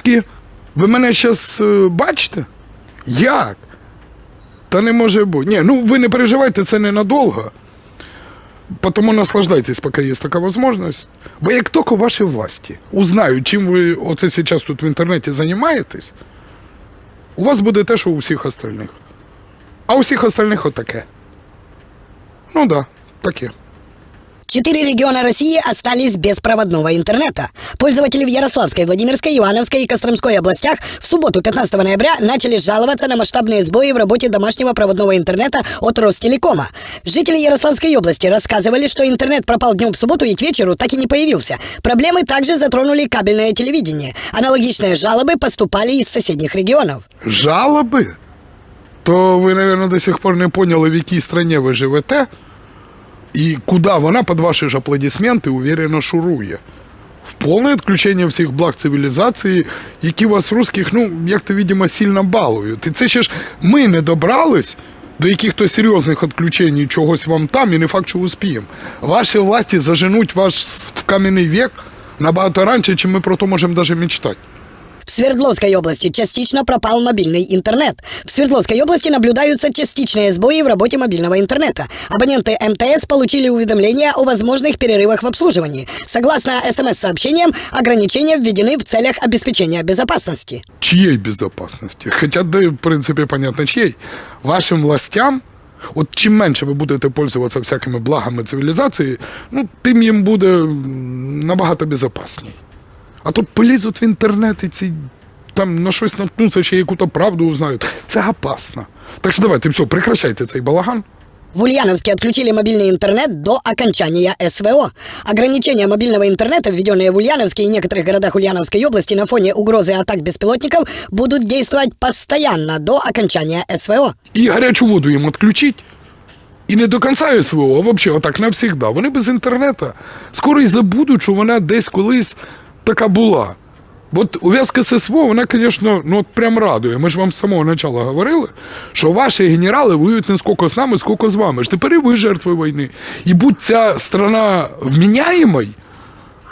Русські, ви мене зараз бачите? Як? Та не може бути. Ні, ну ви не переживайте, це ненадовго. Потому наслаждайтесь, пока є така можливість. Бо як тільки ваші власті узнають, чим ви оце зараз тут в інтернеті займаєтесь, у вас буде те, що у всіх остальних. А у всіх остальних отаке. Ну да, таке. Четыре региона России остались без проводного интернета. Пользователи в Ярославской, Владимирской, Ивановской и Костромской областях в субботу 15 ноября начали жаловаться на масштабные сбои в работе домашнего проводного интернета от Ростелекома. Жители Ярославской области рассказывали, что интернет пропал днем в субботу и к вечеру так и не появился. Проблемы также затронули кабельное телевидение. Аналогичные жалобы поступали из соседних регионов. Жалоби? То ви, мабуть, до сих пор не поняли, в якій країні ви живете, І куди вона під ваші ж аплодисменти уверенно шурує. В повне відключення всіх благ цивілізації, які вас русських, ну, як то, видимо, сильно балують. І це ще ж ми не добрались до якихось серйозних відключень чогось вам там, і не факт, що успіємо. Ваші власті заженуть вас в кам'яний вік набагато раніше, чим ми про то можемо навіть мечтати. В Свердловской области частично пропал мобильный интернет. В Свердловской области наблюдаются частичные сбои в работе мобильного интернета. Абоненты МТС получили уведомления о возможных перерывах в обслуживании. Согласно СМС-сообщениям, ограничения введены в целях обеспечения безопасности. чьей безопасности? Хотя, да, в принципе, понятно, чьей. Вашим властям, от чим менше ви будете пользуватися всякими благами цивілізації, ну, тим їм буде м, набагато безопасній. А то полізуть в інтернет і ці там на щось наткнуться, ще яку-то правду узнають. Це опасно. Так що давайте, все, прекращайте цей балаган. В Ульяновске отключили мобильный интернет до окончания СВО. Ограничения мобильного интернета, введенные в Ульяновске и некоторых городах Ульяновской области на фоне угрозы атак беспилотников, будут действовать постоянно до окончания СВО. І гарячу воду їм відключить. І не до кінця СВО, а взагалі отак навсігда. Вони без інтернету скоро й забудуть, що вона десь колись така була. От ув'язка з СВО, вона, звісно, ну от прям радує. Ми ж вам з самого початку говорили, що ваші генерали воюють не скільки з нами, скільки з вами. ж тепер і ви жертви війни. І будь ця страна вміняємою,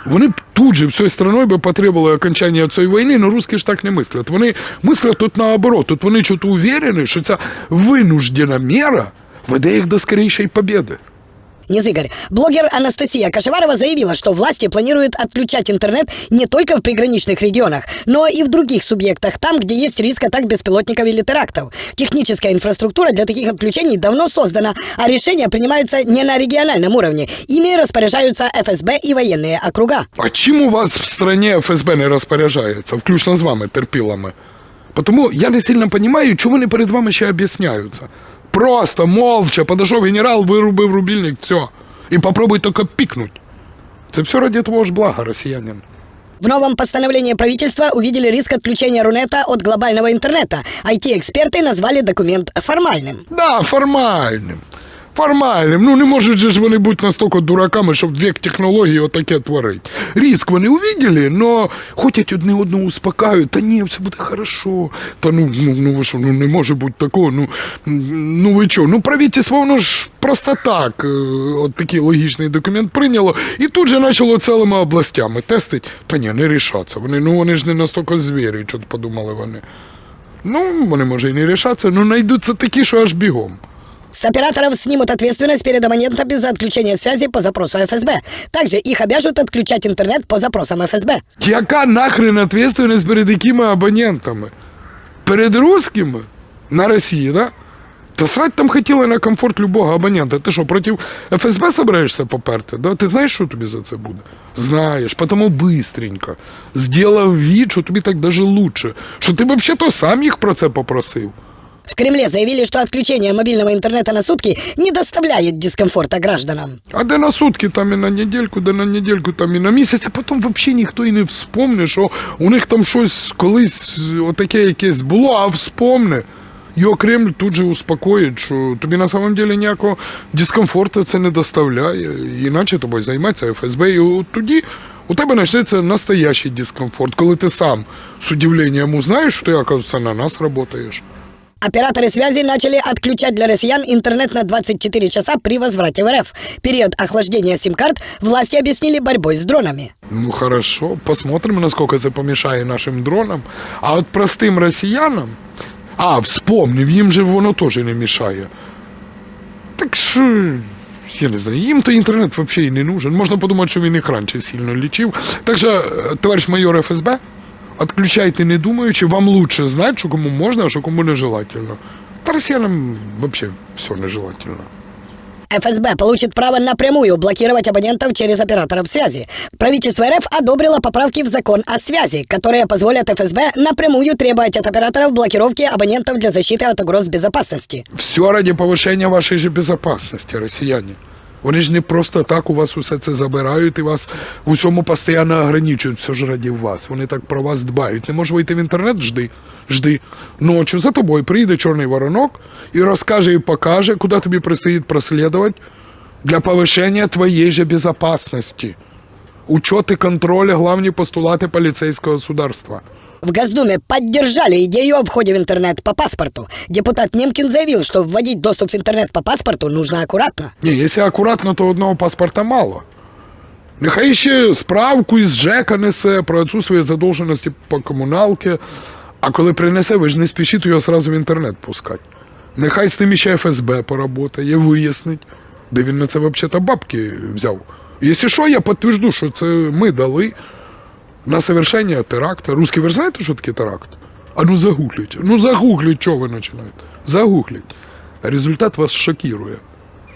вони б тут же всією страною би потребували окончання цієї війни, але русські ж так не мислять. Вони мислять тут наоборот. Тут вони чого уверені, що ця винуждена мера веде їх до скорейшої побіди. Низ Игорь. Блогер Анастасия Кашеварова заявила, что власти планируют отключать интернет не только в приграничных регионах, но и в других субъектах, там, где есть риск атак беспилотников или терактов. Техническая инфраструктура для таких отключений давно создана, а решения принимаются не на региональном уровне. Ими распоряжаются ФСБ и военные округа. А чим у вас в стране ФСБ не розпоряджається, включно з вами, терпілами? Тому я не сильно розумію, чому вони перед вами ще об'ясняються. Просто молча подошов генерал, вирубив рубільник, все. І попробуй тільки пікнуть. Це все ради твого ж блага, росіянин. В новом постановлении правительства увидели риск отключения Рунета от глобального интернета. IT-эксперты назвали документ формальным. Да, формальним. Формальним. Ну не можуть же ж вони бути настільки дураками, щоб вік технології отаке творить. Риск вони увидели, но хочуть одне одного успокаивать. Та ні, все буде хорошо. Та ну, ну, ну ви що, ну не може бути такого. Ну, ну ви що, ну правительство, воно ж просто так. е, От такий логічний документ прийняло. І тут же почало цілими областями тестить. Та ні, не рішаться. Вони, ну вони ж не настільки звірі, що подумали вони. Ну, вони може і не рішаться, ну знайдуться такі, що аж бігом. С операторов снимут ответственность перед абонентами за отключение связи по запросу ФСБ. Также их обяжут отключать интернет по запросам ФСБ. Яка нахрен ответственность перед якими абонентами? Перед русскими? На Росії, да? Та срать там хотіли на комфорт любого абонента. Ти що, проти ФСБ собираєшся поперти? Да? Ти знаєш, що тобі за це буде? Знаєш, потому быстренько. Сделав вид, що тобі так даже лучше. Що ти взагалі сам їх про це попросив. В Кремле заявили, что отключение мобильного интернета на сутки не доставляет дискомфорта гражданам. А де на сутки, там і на недельку, де на недельку, там і на місяць, а потім взагалі ніхто і не вспомне, що у них там щось колись отаке якесь було, а вспомне. Його Кремль тут же успокоїть, що тобі на самом деле ніякого дискомфорту це не доставляє. Іначе тобою займеться ФСБ. І от тоді у тебе почнеться настоящий дискомфорт, коли ти сам з удивленням узнаєш, що ти, оказывается, на нас працюєш. Операторы связи начали отключать для россиян интернет на 24 часа при возврате в РФ. Период охлаждения сим-карт власти объяснили борьбой с дронами. Ну хорошо, посмотрим, насколько це помішає нашим дронам. А от простим росіянам, а, вспомнив, їм же воно теж не мішає. Так що, я не знаю, їм то інтернет взагалі не нужен. Можна подумати, що він їх раніше сильно лічив. Так що, е, товариш майор ФСБ, відключайте не думаючи, вам лучше знати, що кому можна, а що кому нежелательно. Та росіянам взагалі все нежелательно. ФСБ получит право напрямую блокировать абонентов через операторов связи. Правительство РФ одобрило поправки в закон о связи, которые позволят ФСБ напрямую требовать от операторов блокировки абонентов для защиты от угроз безопасности. Все ради повищення вашої ж безопасності, росіяни. Вони ж не просто так у вас усе це забирають і вас в усьому постійно ограничують, все ж раді вас. Вони так про вас дбають. Не можеш вийти в інтернет, жди, жди. Ночі за тобою прийде чорний воронок і розкаже і покаже, куди тобі предстоїть прослідувати для повищення твоєї же безопасности. Учет и контроль – постулати поліцейського государства. В Госдуме поддержали идею о входе в интернет по паспорту. Депутат Немкин заявил, что вводить доступ в интернет по паспорту нужно аккуратно. Ні, якщо акуратно, то одного паспорта мало. Нехай ще справку із ЖЕКа несе про відсутствие задовженості по комуналці, а коли принесе, ви ж не спішіть його одразу в інтернет пускати. Нехай з тим ще ФСБ поработає, вияснить, де він на це взагалі бабки взяв. Якщо що, я підтверджу, що це ми дали на совершення теракта. Русський, ви знаєте, що таке теракт? А ну загугліть. Ну загугліть, що ви починаєте. Загугліть. Результат вас шокирує.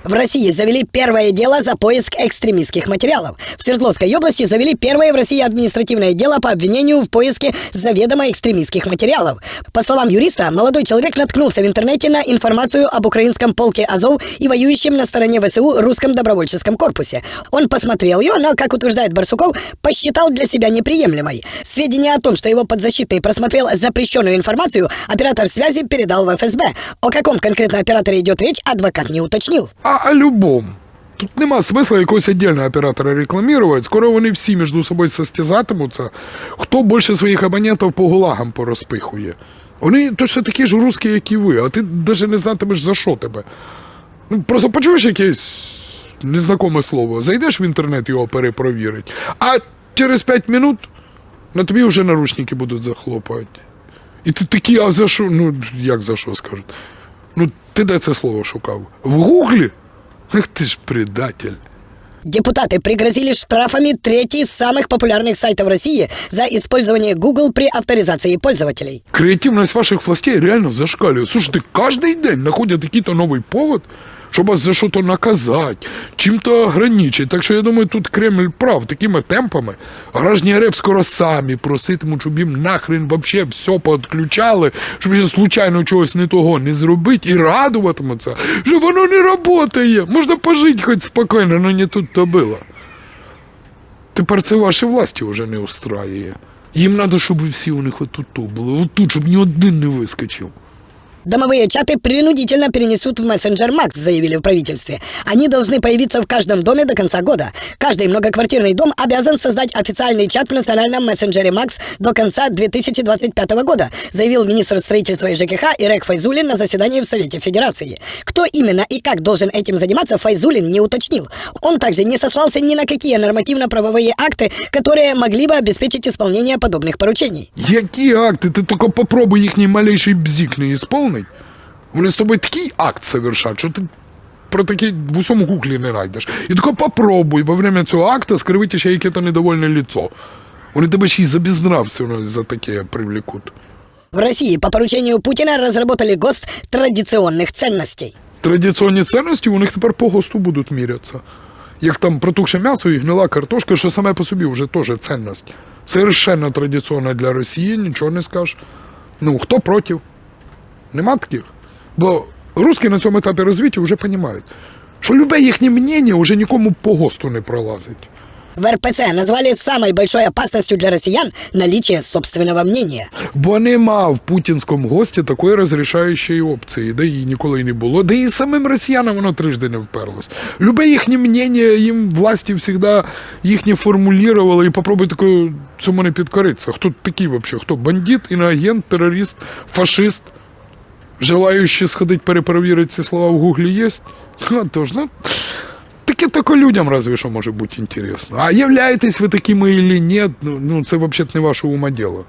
В России завели первое дело за поиск экстремистских материалов. В Свердловской области завели первое в России административное дело по обвинению в поиске заведомо экстремистских материалов. По словам юриста, молодой человек наткнулся в интернете на информацию об украинском полке Азов и воюющем на стороне ВСУ русском добровольческом корпусе. Он посмотрел ее, но, как утверждает Барсуков, посчитал для себя неприемлемой. Сведения о том, что его подзащитный просмотрел запрещенную информацию, оператор связи передал в ФСБ. О каком конкретно операторе идет речь, адвокат не уточнил. А о любом. Тут нема смисла якогось віддільного оператора рекламувати. Скоро вони всі між собою состязатимуться, хто більше своїх абонентів по гулагам порозпихує. Вони точно такі ж русські, як і ви, а ти навіть не знатимеш за що тебе. Ну, просто почуєш якесь незнакоме слово, зайдеш в інтернет його перепровірить, а через 5 минут на тобі вже наручники будуть захлопати. І ти такий, а за що? Ну, як за що скажуть? Ну, ти де це слово шукав? В Гуглі? Ах ти ж предатель. Депутаты пригрозили штрафами третий из самых популярных сайтов России за использование Google при авторизации пользователей. Креативность ваших властей реально зашкаливает. Слушайте, каждый день находят какой-то новый повод, чтобы вас за что-то наказать, чем-то ограничить. Так що я думаю, тут Кремль прав. Такими темпами граждані РФ скоро самі проситимуть, щоб їм нахрен вообще все поотключали, щоб ще случайно чогось не того не зробити і радуватимуться, що воно не працює. Можна пожити хоч спокійно, але не тут то було. Тепер це ваші власті вже не устраює. Їм треба, щоб всі у них отут були, отут, щоб ні один не вискочив. Домовые чаты принудительно перенесут в мессенджер Макс, заявили в правительстве. Они должны появиться в каждом доме до конца года. Каждый многоквартирный дом обязан создать официальный чат в национальном мессенджере Макс до конца 2025 года, заявил министр строительства и ЖКХ Ирек Файзулин на заседании в Совете Федерации. Кто именно и как должен этим заниматься, Файзулин не уточнил. Он также не сослался ни на какие нормативно-правовые акты, которые могли бы обеспечить исполнение подобных поручений. Які акти? Ти тільки попробуй їхній малейший бзік не ісполнить. Вони з тобою такий акт совершать, що ти про такий в усьому гуглі не знайдеш. І тільки попробуй во время цього акта скривити ще яке-то недовольне лицо. Вони тебе ще й за безнравственность за таке привлекуть. В России по поручению Путина разработали ГОСТ традиционных ценностей. Традиційні цінності у них тепер по ГОСТу будуть мірятися. Як там протухше м'ясо і гнила картошка, що саме по собі вже теж цінність. Совершенно традиційна для Росії, нічого не скажеш. Ну, хто проти? Нема таких. Бо русські на цьому етапі розвиття вже розуміють, що любе їхнє мнення вже нікому по ГОСТу не пролазить. В РПЦ назвали самой большой опасностью для россиян наличие собственного мнения. Бо нема в путінському гості такої розрішаючої опції, де її ніколи не було, де і самим росіянам воно трижди не вперлось. Любе їхнє мнення, їм власті завжди їхнє формулювали, і попробуй таке цьому не підкоритися. Хто такий взагалі? Хто бандит, іноагент, терорист, фашист? Желаючі сходить перепровірити ці слова в гуглі є? А тож, ну, таке тільки людям разве що може бути інтересно. А являєтесь ви такими или ні, ну, ну це взагалі не ваше ума діло.